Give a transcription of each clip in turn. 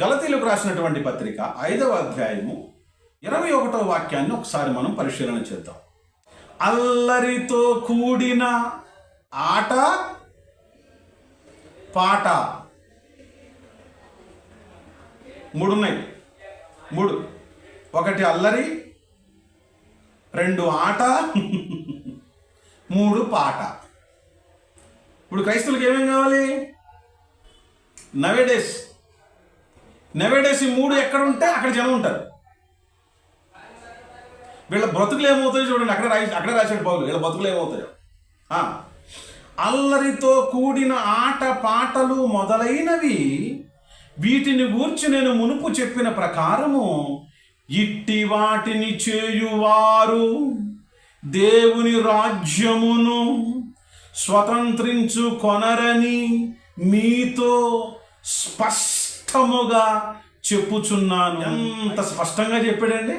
గలతీలకు రాసినటువంటి పత్రిక ఐదవ అధ్యాయము ఇరవై ఒకటవ వాక్యాన్ని ఒకసారి మనం పరిశీలన చేద్దాం. అల్లరితో కూడిన ఆట పాట. మూడు ఉన్నాయి మూడు. ఒకటి అల్లరి రెండు ఆట మూడు పాట. ఇప్పుడు క్రైస్తవులకు ఏమేం కావాలి? నవేడేస్ నెవడేసి మూడు ఎక్కడ ఉంటే అక్కడ జనం ఉంటారు. వీళ్ళ బ్రతుకులు ఏమవుతాయో చూడండి అక్కడ రాయి అక్కడ రాశాడు పౌలు వీళ్ళ బ్రతుకులు ఏమవుతాయో. అల్లరితో కూడిన ఆట పాటలు మొదలైనవి వీటిని గూర్చి నేను మునుపు చెప్పిన ప్రకారము ఇట్టి వాటిని చేయువారు దేవుని రాజ్యమును స్వతంత్రించు కొనరని మీతో స్పష్టముగా చెప్పుచున్నాను. ఎంత స్పష్టంగా చెప్పాడండి?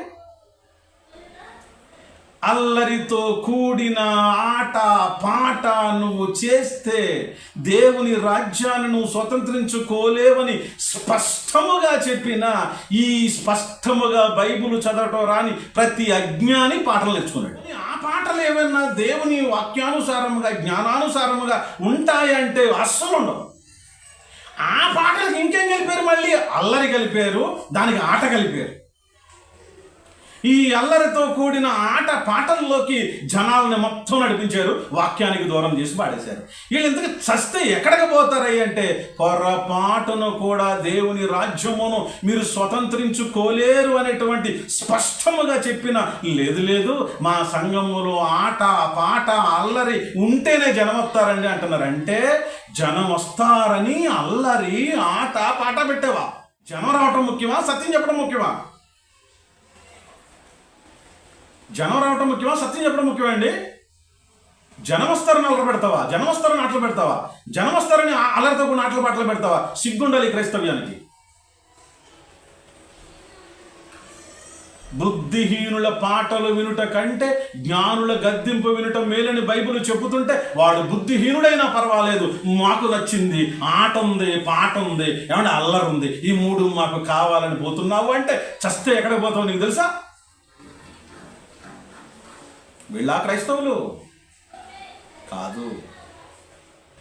అల్లరితో కూడిన ఆట పాట నువ్వు చేస్తే దేవుని రాజ్యాన్ని నువ్వు స్వతంత్రించుకోలేవని స్పష్టముగా చెప్పిన ఈ స్పష్టముగా బైబిల్ చదవటం రాని ప్రతి అజ్ఞాని పాటలు నేర్చుకున్నాడు. ఆ పాటలు ఏమైనా దేవుని వాక్యానుసారముగా జ్ఞానానుసారముగా ఉంటాయంటే అస్సలు ఉండవు. ఇంకేం కలిపారు మళ్ళీ? అల్లరి కలిపారు దానికి ఆట కలిపారు. ఈ అల్లరితో కూడిన ఆట పాటల్లోకి జనాలను మొత్తం నడిపించారు. వాక్యానికి దూరం చేసి పాడేశారు. వీళ్ళు ఇంతకు చస్తే ఎక్కడికి పోతారయ్య అంటే పొరపాటును కూడా దేవుని రాజ్యమును మీరు స్వతంత్రించుకోలేరు అనేటువంటి స్పష్టముగా చెప్పిన లేదు లేదు మా సంఘములో ఆట పాట అల్లరి ఉంటేనే జనం వస్తారండి అంటున్నారు. అంటే జనం వస్తారని అల్లరి ఆట పాట పెట్టేవా? జనం రావటం ముఖ్యమా? సత్యం చెప్పడం ముఖ్యమా? జనం రావటం ముఖ్యమా? సత్యం చెప్పడం ముఖ్యమా అండి? జనమస్తారని అలర పెడతావా? జనమస్తారని ఆటలు పెడతావా? జనమస్తారని అలరతో అల్లరితో కూడా ఆటలు పాటలు పెడతావా? సిగ్గుండాలి క్రైస్తవ్యానికి. బుద్ధిహీనుల పాటలు వినుట కంటే జ్ఞానుల గద్దింపు వినుట మేలని బైబిల్ చెబుతుంటే వాడు బుద్ధిహీనుడైనా పర్వాలేదు. మాకు నచ్చింది ఆట ఉంది పాట ఉంది ఏమంటే అల్లరుంది. ఈ మూడు మాకు కావాలని పోతున్నావు అంటే చస్తే ఎక్కడికి పోతావు నీకు తెలుసా? వీళ్ళా క్రైస్తవులు? కాదు.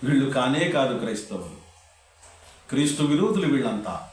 వీళ్ళు కానే కాదు క్రైస్తవులు. క్రీస్తు విరోధులు వీళ్ళంతా.